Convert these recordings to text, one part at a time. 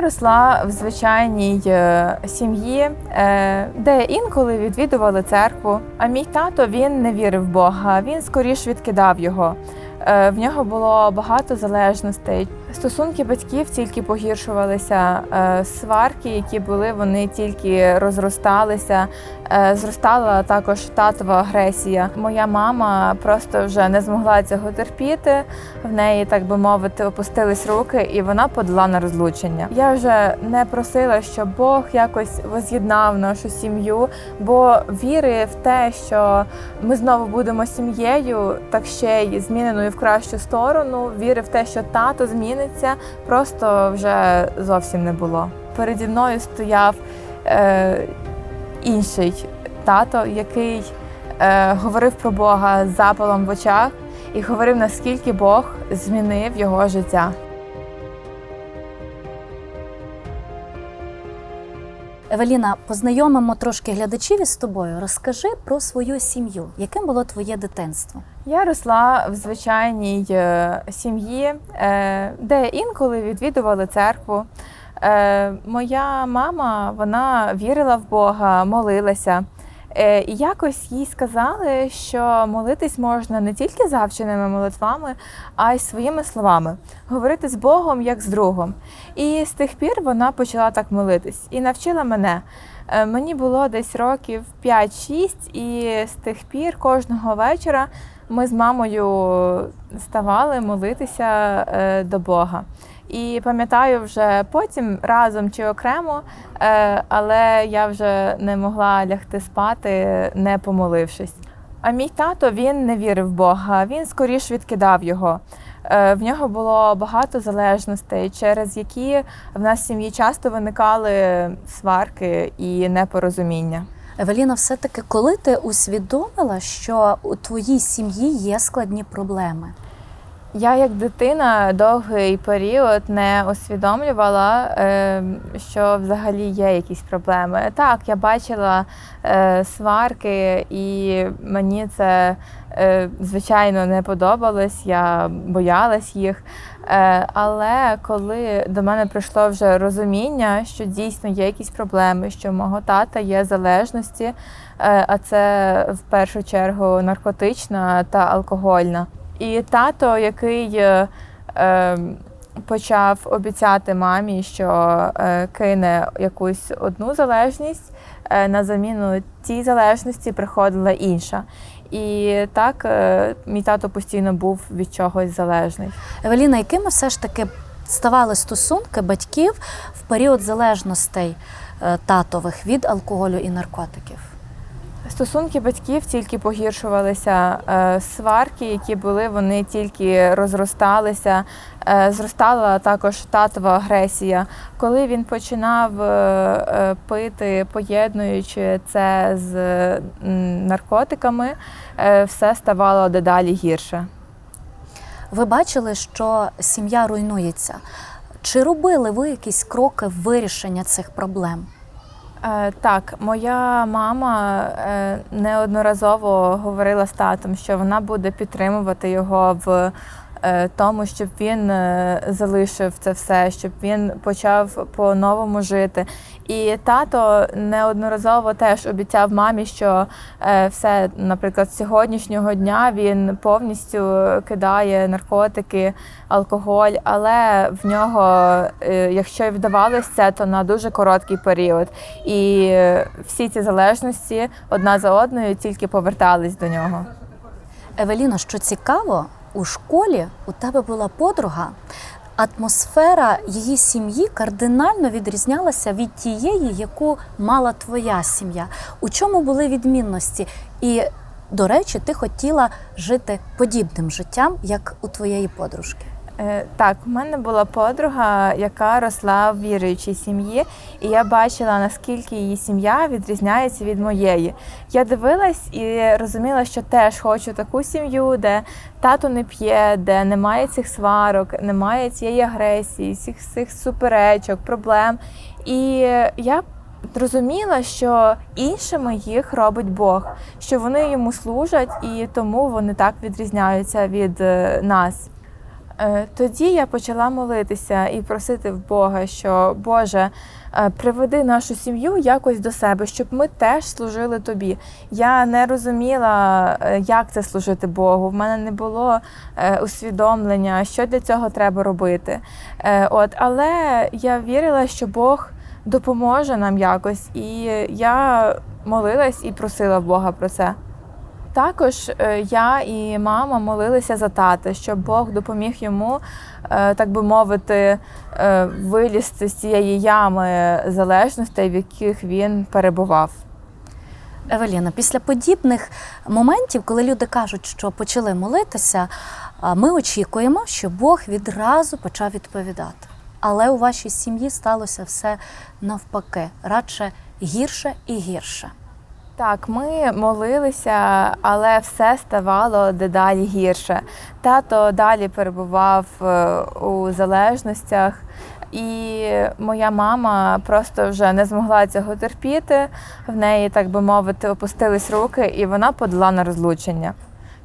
Росла в звичайній е, сім'ї, е, де інколи відвідували церкву. А мій тато він не вірив в Бога, він скоріш відкидав його. Е, В нього було багато залежностей. Стосунки батьків тільки погіршувалися. е, Сварки, які були, вони тільки розросталися. Е, Зростала також татова агресія. Моя мама просто вже не змогла цього терпіти. В неї, так би мовити, опустились руки, і вона подала на розлучення. Я вже не просила, щоб Бог якось воз'єднав нашу сім'ю, бо віри в те, що ми знову будемо сім'єю, так ще й зміненою в кращу сторону. Віри в те, що тато зміниться, просто вже зовсім не було. Переді мною стояв е, інший тато, який е, говорив про Бога з запалом в очах і говорив, наскільки Бог змінив його життя. Евеліна, познайомимо трошки глядачів із тобою. Розкажи про свою сім'ю. Яким було твоє дитинство? Я росла в звичайній е, сім'ї, е, де інколи відвідували церкву. Е, Моя мама вона вірила в Бога, молилася. Е, І якось їй сказали, що молитись можна не тільки завченими молитвами, а й своїми словами, говорити з Богом як з другом. І з тих пір вона почала так молитись і навчила мене. Е, Мені було десь років 5-6, і з тих пір кожного вечора ми з мамою ставали молитися е, до Бога. І пам'ятаю вже потім разом чи окремо, е, але я вже не могла лягти спати, не помолившись. А мій тато він не вірив в Бога, він скоріш відкидав його. Е, В нього було багато залежностей, через які в нас в сім'ї часто виникали сварки і непорозуміння. Евеліна, все-таки, коли ти усвідомила, що у твоїй сім'ї є складні проблеми? Я як дитина довгий період не усвідомлювала, е, що взагалі є якісь проблеми. Так, я бачила е, сварки, і мені це е, звичайно не подобалось. Я боялась їх. Е, Але коли до мене прийшло вже розуміння, що дійсно є якісь проблеми, що в мого тата є залежності, а це в першу чергу наркотична та алкогольна. І тато, який е, е, почав обіцяти мамі, що е, кине якусь одну залежність, е, на заміну тій залежності приходила інша. І так е, мій тато постійно був від чогось залежний. Евеліна, якими все ж таки ставали стосунки батьків в період залежностей е, татових від алкоголю і наркотиків? Стосунки батьків тільки погіршувалися. Е, Сварки, які були, вони тільки розросталися. Е, Зростала також татова агресія. Коли він починав е, пити, поєднуючи це з наркотиками, все ставало дедалі гірше. Ви бачили, що сім'я руйнується. Чи робили ви якісь кроки вирішення цих проблем? Е, Так, моя мама е, неодноразово говорила з татом, що вона буде підтримувати його в тому, щоб він е, залишив це все, щоб він почав по-новому жити. І тато неодноразово теж обіцяв мамі, що е, все, наприклад, з сьогоднішнього дня він повністю кидає наркотики, алкоголь, але в нього, е, якщо й вдавалося це, то на дуже короткий період. І е, всі ці залежності одна за одною тільки повертались до нього. Евеліно, що цікаво, у школі у тебе була подруга. Атмосфера її сім'ї кардинально відрізнялася від тієї, яку мала твоя сім'я. У чому були відмінності? І, до речі, ти хотіла жити подібним життям, як у твоєї подружки. Е, Так, у мене була подруга, яка росла в віруючій сім'ї, і я бачила, наскільки її сім'я відрізняється від моєї. Я дивилась і розуміла, що теж хочу таку сім'ю, де тато не п'є, де немає цих сварок, немає цієї агресії, всіх цих суперечок, проблем. І я Зрозуміла, що іншими їх робить Бог, що вони йому служать, і тому вони так відрізняються від е, нас. Е, Тоді я почала молитися і просити в Бога, що Боже, е, приведи нашу сім'ю якось до себе, щоб ми теж служили тобі. Я не розуміла, е, як це служити Богу. В мене не було усвідомлення, що для цього треба робити. От, але я вірила, що Бог допоможе нам якось, і я молилась і просила Бога про це. Також е, я і мама молилися за тата, щоб Бог допоміг йому, е, так би мовити, е, вилізти з цієї ями залежностей, в яких він перебував. Евеліна, після подібних моментів, коли люди кажуть, що почали молитися, ми очікуємо, що Бог відразу почав відповідати. Але у вашій сім'ї сталося все навпаки, радше гірше і гірше. Так, ми молилися, але все ставало дедалі гірше. Тато далі перебував е, у залежностях, і моя мама просто вже не змогла цього терпіти. В неї, так би мовити, опустились руки, і вона подала на розлучення.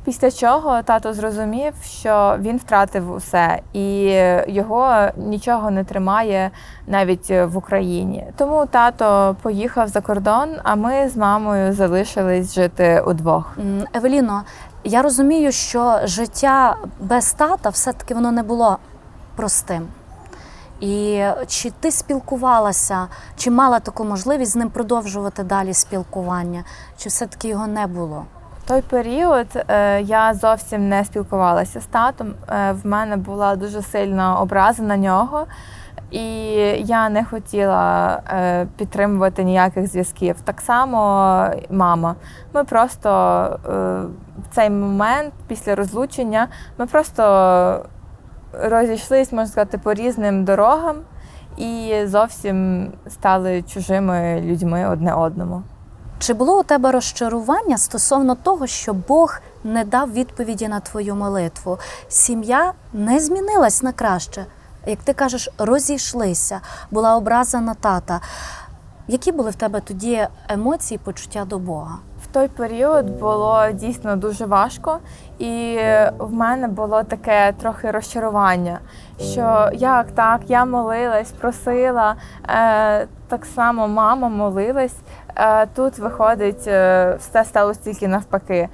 Після чого тато зрозумів, що він втратив усе, і його нічого не тримає навіть в Україні. Тому тато поїхав за кордон, а ми з мамою залишились жити удвох. Евеліно, я розумію, що життя без тата все-таки воно не було простим. І чи ти спілкувалася, чи мала таку можливість з ним продовжувати далі спілкування, чи все-таки його не було? Той період е, я зовсім не спілкувалася з татом. Е, в мене була дуже сильна образа на нього, і я не хотіла е, підтримувати ніяких зв'язків. Так само мама. Ми просто е, в цей момент після розлучення ми просто розійшлись, можна сказати, по різним дорогам і зовсім стали чужими людьми одне одному. Чи було у тебе розчарування стосовно того, що Бог не дав відповіді на твою молитву? Сім'я не змінилась на краще. Як ти кажеш, розійшлися, була образа на тата. Які були в тебе тоді емоції, почуття до Бога? В той період було дійсно дуже важко, і в мене було таке трохи розчарування, що як так, я молилась, просила, е, так само мама молилась. е, Тут виходить, е, все сталося тільки навпаки.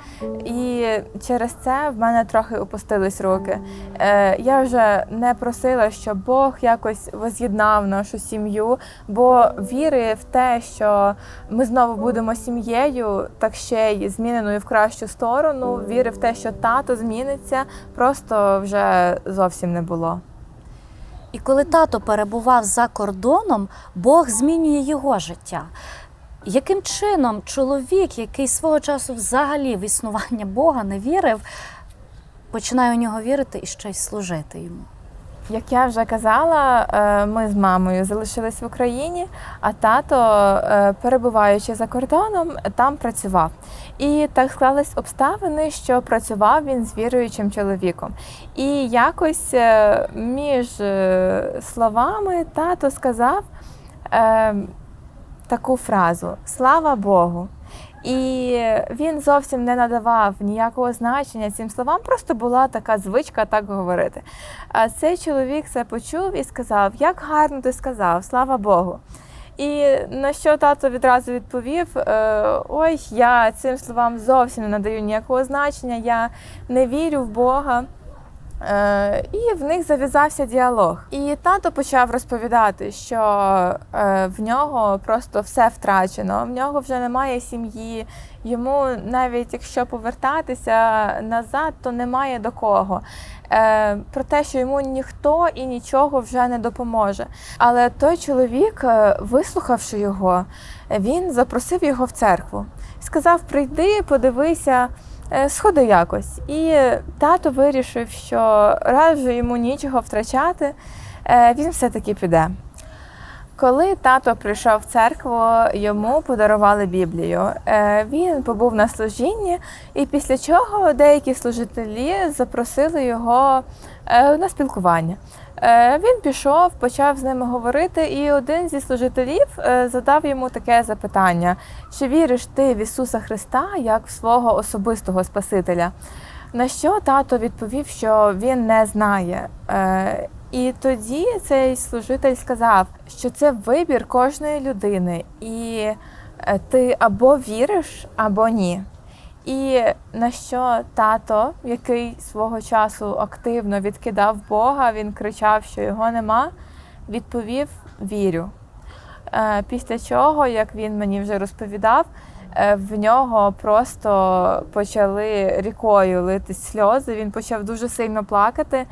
І через це в мене трохи опустились руки. Е, Я вже не просила, щоб Бог якось воз'єднав нашу сім'ю, бо віри в те, що ми знову будемо сім'єю, так ще й зміненою в кращу сторону. Віри в те, що тато зміниться, просто вже зовсім не було. І коли тато перебував за кордоном, Бог змінює його життя. Яким чином чоловік, який свого часу взагалі в існування Бога не вірив, починає у нього вірити і й служити йому? Як я вже казала, е, ми з мамою залишились в Україні, а тато, е, перебуваючи за кордоном, там працював. І так склались обставини, що працював він з віруючим чоловіком. І якось е, між словами тато сказав таку фразу Слава Богу! І він зовсім не надавав ніякого значення цим словам, просто була така звичка так говорити. А цей чоловік це почув і сказав: Як гарно ти сказав, слава Богу. І на що тато відразу відповів: «Е, Ой, я цим словам зовсім не надаю ніякого значення, я не вірю в Бога. Е, І в них зав'язався діалог. І тато почав розповідати, що е, в нього просто все втрачено, в нього вже немає сім'ї. Йому навіть якщо повертатися назад, то немає до кого. Е, Про те, що йому ніхто і нічого вже не допоможе. Але той чоловік, вислухавши його, він запросив його в церкву. Сказав: прийди, подивися. Е, Сходи якось. І тато вирішив, що раз вже йому нічого втрачати, е, він все-таки піде. Коли тато прийшов в церкву, йому подарували Біблію. Е, Він побув на служінні, і після чого деякі служителі запросили його на спілкування. Е, Він пішов, почав з ними говорити, і один зі служителів е, задав йому таке запитання: чи віриш ти в Ісуса Христа як в свого особистого Спасителя? На що тато відповів, що він не знає. Е, і тоді цей служитель сказав, що це вибір кожної людини, і ти або віриш, або ні. І на що тато, який свого часу активно відкидав Бога, він кричав, що його нема, відповів вірю. Е, Після чого, як він мені вже розповідав, е, в нього просто почали рікою литись сльози. Він почав дуже сильно плакати,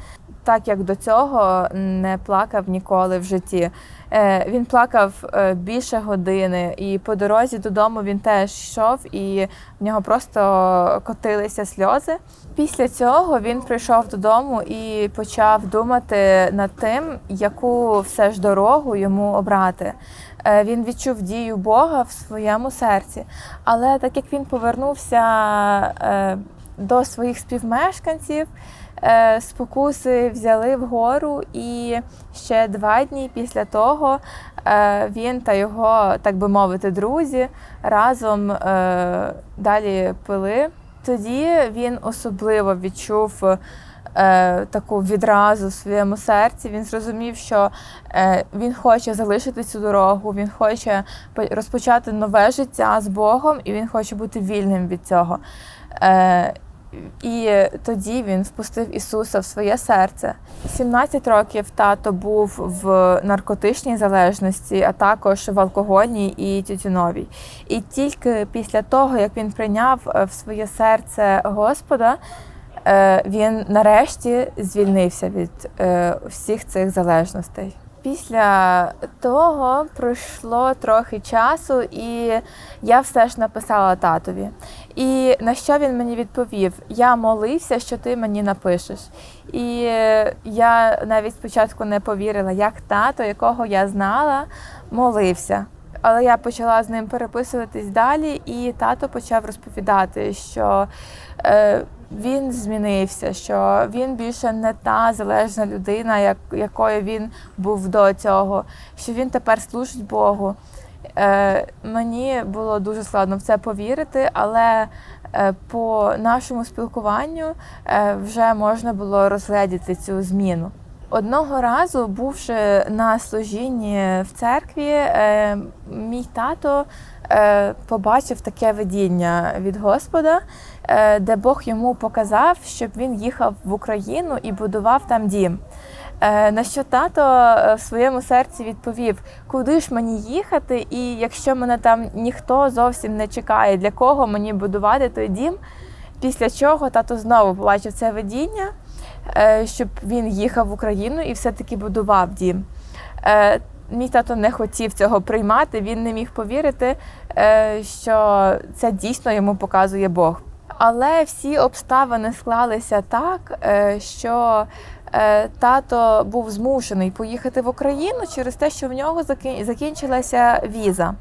так як до цього не плакав ніколи в житті. Е, Він плакав е, більше години, і по дорозі додому він теж йшов, і в нього просто котилися сльози. Після цього він прийшов додому і почав думати над тим, яку все ж дорогу йому обрати. Е, Він відчув дію Бога в своєму серці, але так як він повернувся до своїх співмешканців, спокуси взяли вгору, і ще два дні після того е, він та його, так би мовити, друзі разом е, далі пили. Тоді він особливо відчув е, таку відразу в своєму серці. Він зрозумів, що е, він хоче залишити цю дорогу, він хоче по- розпочати нове життя з Богом, і він хоче бути вільним від цього. Е, і тоді він впустив Ісуса в своє серце. 17 років тато був в наркотичній залежності, а також в алкогольній і тютюновій. І тільки після того, як він прийняв е, в своє серце Господа, е, він нарешті звільнився від е, всіх цих залежностей. Після того пройшло трохи часу, і я все ж написала татові. І на що він мені відповів? Я молився, що ти мені напишеш. І я навіть спочатку не повірила, як тато, якого я знала, молився. Але я почала з ним переписуватись далі, і тато почав розповідати, що е, він змінився, що він більше не та залежна людина, як, якою він був до цього, що він тепер служить Богу. Е, мені було дуже складно в це повірити, але е, по нашому спілкуванню е, вже можна було розглядіти цю зміну. Одного разу, бувши на служінні в церкві, е, мій тато е, побачив таке видіння від Господа, е, де Бог йому показав, щоб він їхав в Україну і будував там дім. На що тато в своєму серці відповів, куди ж мені їхати, і якщо мене там ніхто зовсім не чекає, для кого мені будувати той дім. Після чого тато знову побачив це видіння, щоб він їхав в Україну і все-таки будував дім. Е, Мій тато не хотів цього приймати, він не міг повірити, е, що це дійсно йому показує Бог. Але всі обставини склалися так, е, що е, тато був змушений поїхати в Україну через те, що в нього закінчилася віза.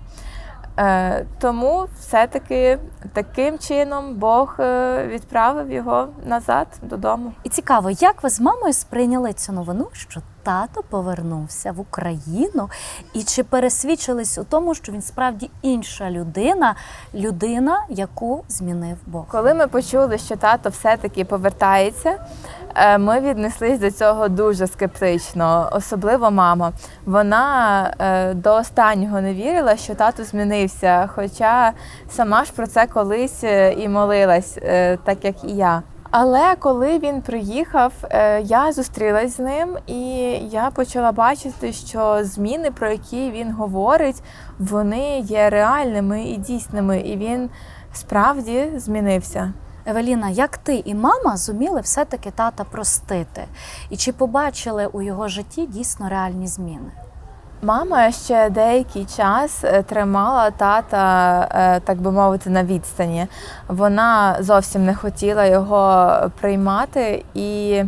Е, Тому все-таки таким чином Бог е, відправив його назад додому. І цікаво, як ви з мамою сприйняли цю новину, що тато повернувся в Україну, і чи пересвідчились у тому, що він справді інша людина, людина, яку змінив Бог? Коли ми почули, що тато все-таки повертається, е, ми віднеслись до цього дуже скептично, особливо мама. Вона е, до останнього не вірила, що тато змінився, хоча сама ж про це колись е, і молилась, так як і я. Але коли він приїхав, е, я зустрілась з ним, і я почала бачити, що зміни, про які він говорить, вони є реальними і дійсними, і він справді змінився. Евеліна, як ти і мама зуміли все-таки тата простити? І чи побачили у його житті дійсно реальні зміни? Мама ще деякий час е, тримала тата, е, так би мовити, на відстані. Вона зовсім не хотіла його приймати, і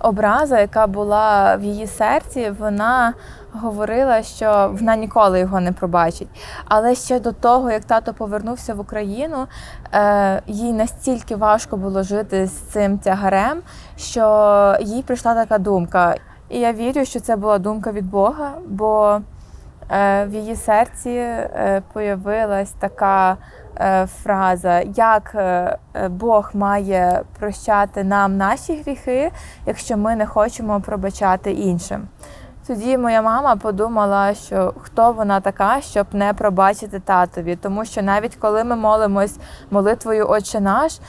образа, яка була в її серці, вона говорила, що вона ніколи його не пробачить. Але ще до того, як тато повернувся в Україну, е, їй настільки важко було жити з цим тягарем, що їй прийшла така думка. І я вірю, що це була думка від Бога, бо е, в її серці е, появилась така е, фраза, як Бог має прощати нам наші гріхи, якщо ми не хочемо пробачати іншим. Тоді моя мама подумала, що хто вона така, щоб не пробачити татові. Тому що навіть коли ми молимось молитвою Отче наш,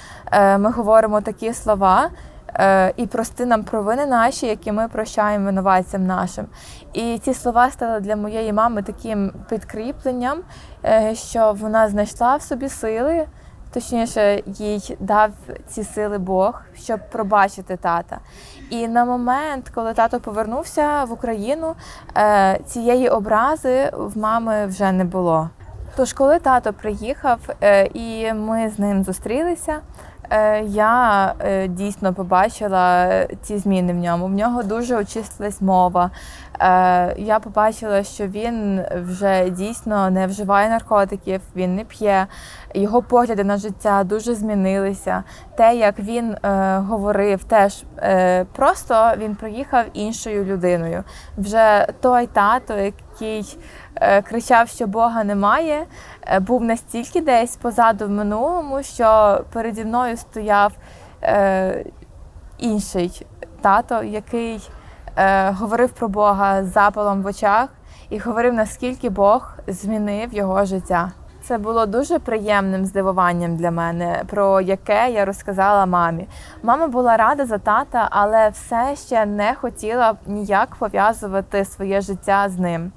ми говоримо такі слова. Е, І прости нам провини наші, які ми прощаємо винуватцям нашим. І ці слова стали для моєї мами таким підкріпленням, е, що вона знайшла в собі сили, точніше, їй дав ці сили Бог, щоб пробачити тата. І на момент, коли тато повернувся в Україну, е, цієї образи в мами вже не було. Тож, коли тато приїхав і ми з ним зустрілися, я е, дійсно побачила е, ці зміни в ньому. В нього дуже очистилась мова. Е, Я побачила, що він вже дійсно не вживає наркотиків, він не п'є. Його погляди на життя дуже змінилися. Те, як він е, говорив, теж е, просто він приїхав іншою людиною. Вже той тато, який е, кричав, що Бога немає, е, був настільки десь позаду в минулому, що переді мною стояв е, інший тато, який говорив про Бога з запалом в очах і говорив, наскільки Бог змінив його життя. Це було дуже приємним здивуванням для мене, про яке я розказала мамі. Мама була рада за тата, але все ще не хотіла ніяк пов'язувати своє життя з ним.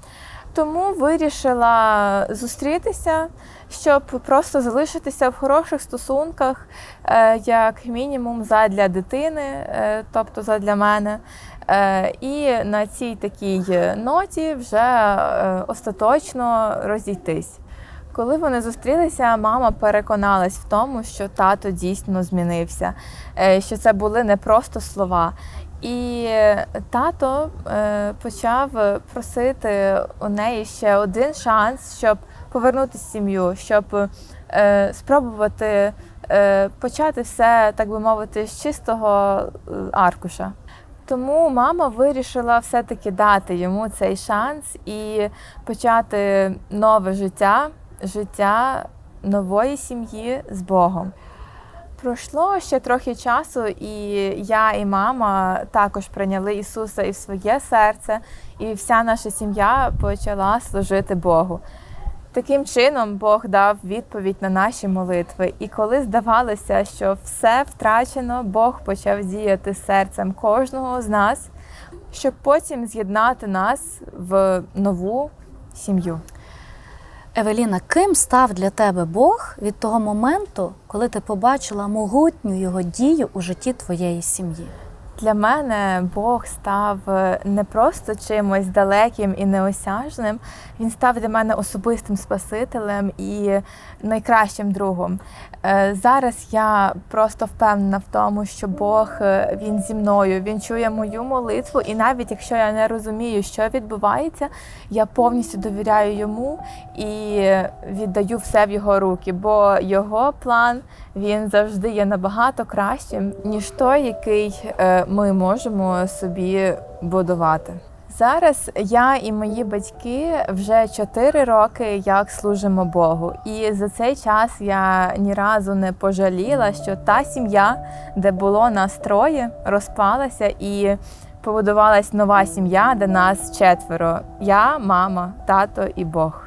Тому вирішила зустрітися, щоб просто залишитися в хороших стосунках, е, як мінімум, задля дитини, е, тобто задля мене. Е, І на цій такій ноті вже остаточно розійтись. Коли вони зустрілися, мама переконалась в тому, що тато дійсно змінився, е, що це були не просто слова. І тато е, почав просити у неї ще один шанс, щоб повернути сім'ю, щоб е, спробувати почати все, так би мовити, з чистого аркуша. Тому мама вирішила все-таки дати йому цей шанс і почати нове життя, життя нової сім'ї з Богом. Пройшло ще трохи часу, і я і мама також прийняли Ісуса і в своє серце, і вся наша сім'я почала служити Богу. Таким чином Бог дав відповідь на наші молитви. І коли здавалося, що все втрачено, Бог почав діяти серцем кожного з нас, щоб потім з'єднати нас в нову сім'ю. Евеліна, ким став для тебе Бог від того моменту, коли ти побачила могутню його дію у житті твоєї сім'ї? Для мене Бог став е, не просто чимось далеким і неосяжним. Він став для мене особистим спасителем і найкращим другом. Е, Зараз я просто впевнена в тому, що Бог е, він зі мною, він чує мою молитву, і навіть якщо я не розумію, що відбувається, я повністю довіряю йому і віддаю все в його руки, бо його план він завжди є набагато кращим, ніж той, який е, ми можемо собі будувати. Зараз я і мої батьки вже 4 роки як служимо Богу, і за цей час я ні разу не пожаліла, що та сім'я, де було нас троє, розпалася і побудувалась нова сім'я, де нас четверо: я, мама, тато і Бог.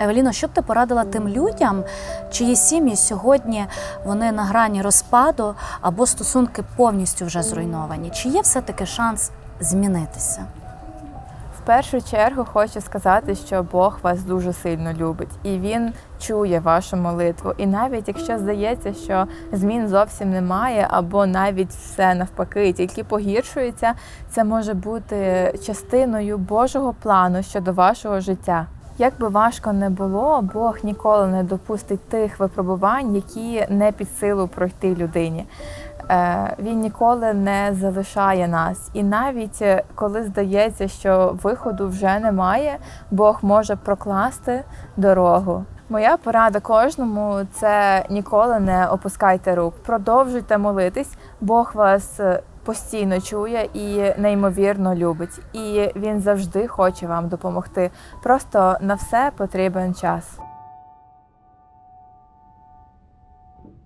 Евеліно, що б ти порадила тим людям, чиї сім'ї сьогодні вони на грані розпаду або стосунки повністю вже зруйновані? Чи є все-таки шанс змінитися? В першу чергу хочу сказати, що Бог вас дуже сильно любить, і Він чує вашу молитву. І навіть якщо здається, що змін зовсім немає, або навіть все навпаки, тільки погіршується, це може бути частиною Божого плану щодо вашого життя. Як би важко не було, Бог ніколи не допустить тих випробувань, які не під силу пройти людині. Е, Він ніколи не залишає нас. І навіть е, коли здається, що виходу вже немає, Бог може прокласти дорогу. Моя порада кожному це ніколи не опускайте рук. Продовжуйте молитись. Бог вас е, постійно чує і неймовірно любить. І він завжди хоче вам допомогти. Просто на все потрібен час.